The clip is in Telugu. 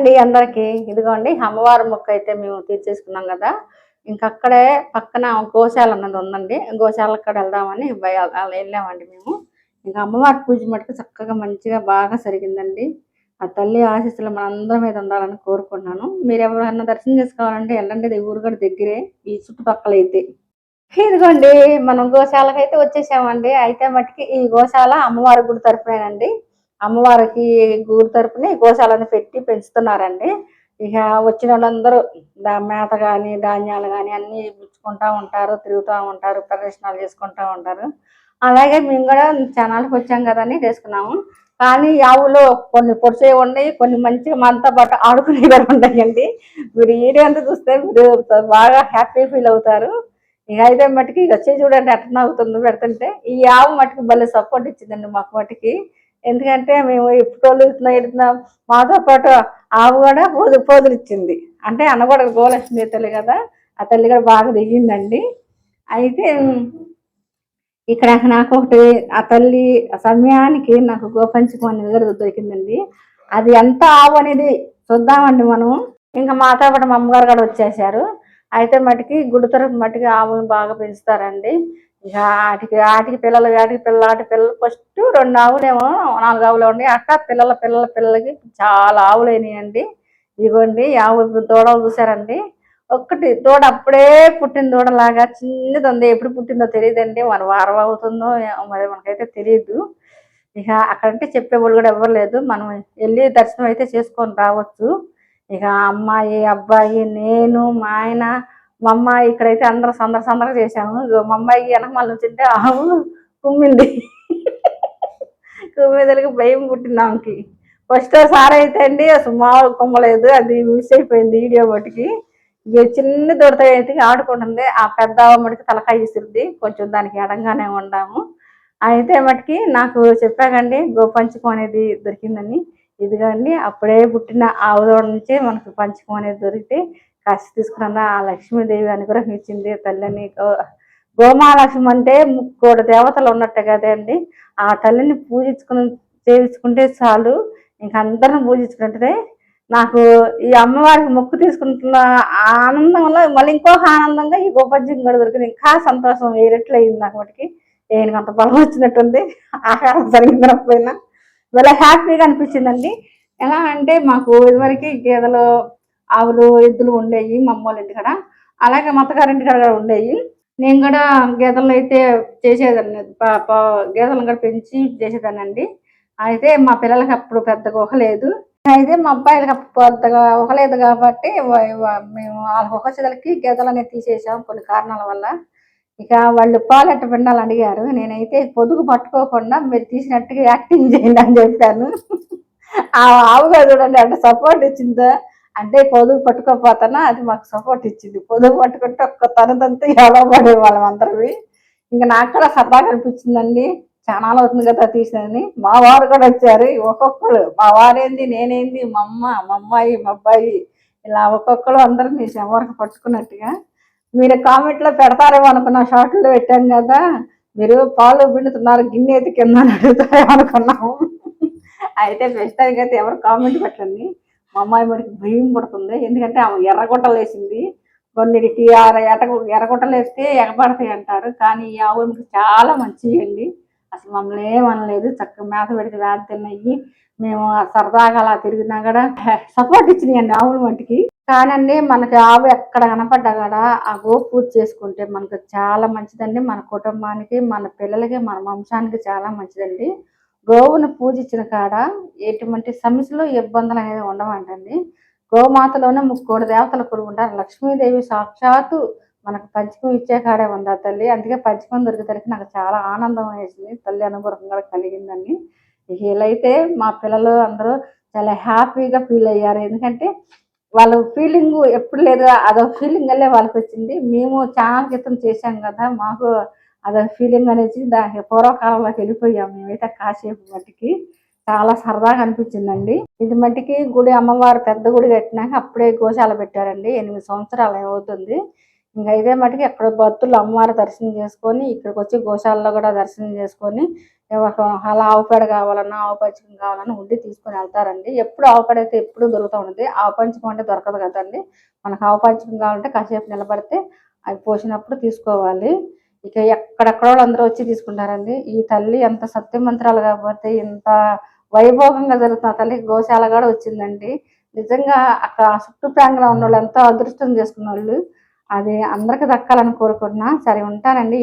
అండి అందరికి. ఇదిగోండి అమ్మవారి మొక్క అయితే మేము తీర్చేసుకున్నాం కదా. ఇంకక్కడే పక్కన గోశాల అన్నది ఉందండి. గోశాల అక్కడ వెళ్దామని అలా వెళ్ళామండి మేము. ఇంకా అమ్మవారి పూజ మటుకు చక్కగా మంచిగా బాగా జరిగిందండి. ఆ తల్లి ఆశీస్సులు అందరం మీద ఉండాలని కోరుకుంటున్నాను. మీరు ఎవరైనా దర్శనం చేసుకోవాలంటే వెళ్ళండి ఇది ఊరు దగ్గరే ఈ చుట్టుపక్కల అయితే. ఇదిగోండి మనం గోశాలకు అయితే వచ్చేసామండి. అయితే మటుకి ఈ గోశాల అమ్మవారి గుడి తరఫునండి అమ్మవారికి గూరు తరపున గోశాలను పెట్టి పెంచుతున్నారండి. ఇక వచ్చిన వాళ్ళందరూ దా మేత కానీ ధాన్యాలు కానీ అన్నీ పుచ్చుకుంటా ఉంటారు తిరుగుతూ ఉంటారు ప్రదర్శనలు చేసుకుంటూ ఉంటారు. అలాగే మేము కూడా ఛానల్కి వచ్చాం కదని చేసుకున్నాము. కానీ ఈ ఆవులో కొన్ని పొడిచే ఉన్నాయి కొన్ని మంచిగా మనతో పాటు ఆడుకునేవి ఉన్నాయండి. ఉంటాయండి మీరు వీడియో అంతా చూస్తే మీరు బాగా హ్యాపీ ఫీల్ అవుతారు. ఇక అయితే మటుకి ఇక వచ్చి చూడండి ఎట్లా అవుతుందో పెడుతుంటే ఈ ఆవు మటుకు భలే సపోర్ట్ ఇచ్చిందండి మాకు మటుకి. ఎందుకంటే మేము ఎప్పుడు ఇస్తున్నా ఎడుతున్నాం మాతో పాటు ఆవు కూడా పోదు పోజులు ఇచ్చింది అంటే కూడా గోలక్ష్మి తల్లి కదా ఆ తల్లి కూడా బాగా దిగిందండి. అయితే ఇక్కడ నాకు ఒకటి ఆ తల్లి సమయానికి నాకు గోపంచకం అనేది దొరికిందండి. అది ఎంత ఆవు అనేది చూద్దామండి మనం ఇంకా మాతో పాటు మా అమ్మగారు కూడా వచ్చేసారు. అయితే మటుకి గుడి తరపు మటుకి ఆవులను బాగా పెంచుతారండి. ఇక ఆటికి ఆటికి పిల్లలు ఆటికి పిల్లలు ఆటి పిల్లలు. ఫస్ట్ రెండు ఆవులేమో నాలుగు ఆవులు ఉండి అట్ట పిల్లల పిల్లల పిల్లలకి చాలా ఆవులు అయినాయండి ఇదిగోండి ఆవు దూడలు చూసారండి ఒక్కటి దూడ అప్పుడే పుట్టిన దూడలాగా చిన్నది ఉంది. ఎప్పుడు పుట్టిందో తెలియదండి. మన వారం అవుతుందో ఏమో మరి మనకైతే తెలియదు ఇక అక్కడంటే చెప్పేవాళ్ళు కూడా ఎవరు లేదు. మనం వెళ్ళి దర్శనం అయితే చేసుకొని రావచ్చు. ఇక అమ్మాయి అబ్బాయి నేను మా ఆయన మా అమ్మాయి ఇక్కడైతే అందరూ సందర సందర చేశాము. మా అమ్మాయికి వెనక మళ్ళీ వచ్చింటే ఆవు కుమ్మింది. కుమ్మిదలకి భయం పుట్టింది ఆమెకి. ఫస్ట్ సార్ అయితే అండి అసలు మా కుమ్మలేదు. అది మిస్ అయిపోయింది వీడియో బట్టికి ఇక చిన్న దొడత అయితే ఆడుకుంటుంది. ఆ పెద్ద మటుకు తలకాయ ఇస్తుంది కొంచెం దానికి ఎడంగానే ఉండాము. అయితే మటుకి నాకు చెప్పాకండి గోపంచకం అనేది దొరికిందని. ఇదిగోండి అప్పుడే పుట్టిన ఆవు దూడ నుంచి మనకు పంచకం అనేది దొరికితే కాశీ తీసుకున్న ఆ లక్ష్మీదేవి అనుగ్రహం ఇచ్చింది తల్లిని. గో- గోమాలక్ష్మి అంటే ముక్కోటి దేవతలు ఉన్నట్టు కదండి ఆ తల్లిని పూజించుకుని చేయించుకుంటే చాలు. ఇంక అందరిని పూజించుకుంటే నాకు ఈ అమ్మవారికి మొక్కు తీసుకుంటున్న ఆనందంలో మళ్ళీ ఇంకొక ఆనందంగా ఈ గోపజ్యం కూడా దొరికింది. ఇంకా సంతోషం వేరెట్లు అయింది నాకు మటుకి. నేను అంత బలం వచ్చినట్టుంది. ఆహారం సరిగ్గా తినకపోయినా. చాలా హ్యాపీగా అనిపించిందండి. ఎలా అంటే మాకు ఇదివరకు గేదెలు ఆవులు ఎద్దులు ఉండేవి మా అమ్మ వాళ్ళ ఇంటికాడ. అలాగే మా అత్తగారింటి కాడ కూడా ఉండేవి నేను కూడా గేదెలను అయితే చేసేదాన్ని ప- గేదెలను కూడా పెంచి చేసేదానండి అయితే మా పిల్లలకి అప్పుడు పెద్దగా ఊహలేదు అయితే మా అబ్బాయిలకి అప్పుడు పెద్దగా ఊహలేదు కాబట్టి మేము వాళ్ళకి ఒక చెదలకి గేదెలు అనేది తీసేసాం కొన్ని కారణాల వల్ల. ఇక వాళ్ళు పాలెట్ట పిండాలు అడిగారు. నేనైతే పొదుగు పట్టుకోకుండా మీరు తీసినట్టుగా యాక్టింగ్ చేయండి అని చెప్పాను. ఆ ఆవుగా చూడండి అంటే సపోర్ట్ ఇచ్చిందా. అంటే పొదుగు పట్టుకోపోతానా అది మాకు సపోర్ట్ ఇచ్చింది. పొదుగు పట్టుకుంటే ఒక్క తనదంతా ఎలా పడే వాళ్ళం అందరివి. ఇంకా నాకు కూడా సరదాగా అనిపించిందండి. చాలా అవుతుంది కదా తీసినని మా వారు కూడా వచ్చారు. ఒక్కొక్కరు మా వారేంది నేనేంది మా అమ్మ మా అమ్మాయి మా అబ్బాయి. ఇలా ఒక్కొక్కరు అందరూ మీ ఎవరికి పట్టుకున్నట్టుగా. మీరు కామెంట్లో పెడతారేమో అనుకున్న షార్ట్లో పెట్టాం కదా. మీరు పాలు పిండుతున్నారు గిన్నె ఎత్తి కింద అని అడుగుతారేమో అనుకున్నాము. అయితే ప్రస్తుతానికి అయితే ఎవరు కామెంట్ పెట్టండి. మా అమ్మాయి మరికి భయం పడుతుంది. ఎందుకంటే ఆమె ఎర్రగొట్టలు వేసింది. కొన్నిటికి ఎట ఎర్రగొట్టలు వేస్తే ఎగబడతాయి అంటారు. కానీ ఈ ఆవులకి చాలా మంచివి అండి. అసలు మమ్మల్ని ఏమనలేదు చక్కగా మేత పెడితే వేద తిన్నాయి. మేము సరదాగా అలా తిరిగినా కూడా సపోర్ట్ ఇచ్చినాయండి ఆవుల మట్టికి కానండి మనకి ఆవు ఎక్కడ కనపడ్డా కూడా ఆ గో పూజ చేసుకుంటే మనకు చాలా మంచిదండి. మన కుటుంబానికి మన పిల్లలకి మన వంశానికి చాలా మంచిదండి. గోవును పూజించిన కాడ ఎటువంటి సమస్యలు ఇబ్బందులు అనేది ఉండవంటండి. గోమాతలోనే ముక్కోటి దేవతలు ఉంటారు. లక్ష్మీదేవి సాక్షాత్తు మనకు పంచకం ఇచ్చే కాడే ఉందా తల్లి? అందుకే పంచకం దొరికేసరికి నాకు చాలా ఆనందం వేసింది. తల్లి అనుగ్రహం కూడా కలిగిందని వీలైతే మా పిల్లలు అందరూ చాలా హ్యాపీగా ఫీల్ అయ్యారు. ఎందుకంటే వాళ్ళ ఫీలింగ్ ఎప్పుడు లేదు అదొక ఫీలింగ్ అల్లే వాళ్ళకి వచ్చింది మేము చాలా క్రితం చేశాం కదా మాకు అది ఫీలింగ్ అనేది దానికి పూర్వకాలంలోకి వెళ్ళిపోయాం మేమైతే కాసేపు మట్టికి. చాలా సరదాగా అనిపించిందండి. ఇది మట్టికి గుడి అమ్మవారు పెద్ద గుడి కట్టినాక అప్పుడే గోశాల పెట్టారండి. ఎనిమిది సంవత్సరాలు అవుతుంది ఇంకా ఇదే మటుకు ఎక్కడ భక్తులు అమ్మవారి దర్శనం చేసుకొని ఇక్కడికి వచ్చి గోశాలలో కూడా దర్శనం చేసుకొని అలా ఆవు పేడ కావాలన్నా ఆవు పంచకం కావాలన్నా ఉండి తీసుకొని వెళ్తారండి. ఎప్పుడు ఆవు పేడ అయితే ఎప్పుడు దొరుకుతూ ఉంటుంది. ఆవు పంచకం అంటే దొరకదు కదండి. మనకు ఆవు పంచకం కావాలంటే కాసేపు నిలబడితే అవి పోసినప్పుడు తీసుకోవాలి. ఇక ఎక్కడెక్కడో అందరూ వచ్చి తీసుకుంటారండి. ఈ తల్లి ఎంత సత్యమంత్రాలు కాకపోతే ఇంత వైభోగంగా జరుగుతున్న తల్లి గోశాల కూడా వచ్చిందండి. నిజంగా అక్కడ చుట్టూ ప్రాంగణం ఉన్న వాళ్ళు ఎంతో అదృష్టం చేసుకున్న వాళ్ళు అది అందరికి దక్కాలని కోరుకుంటున్నా. సరే ఉంటానండి.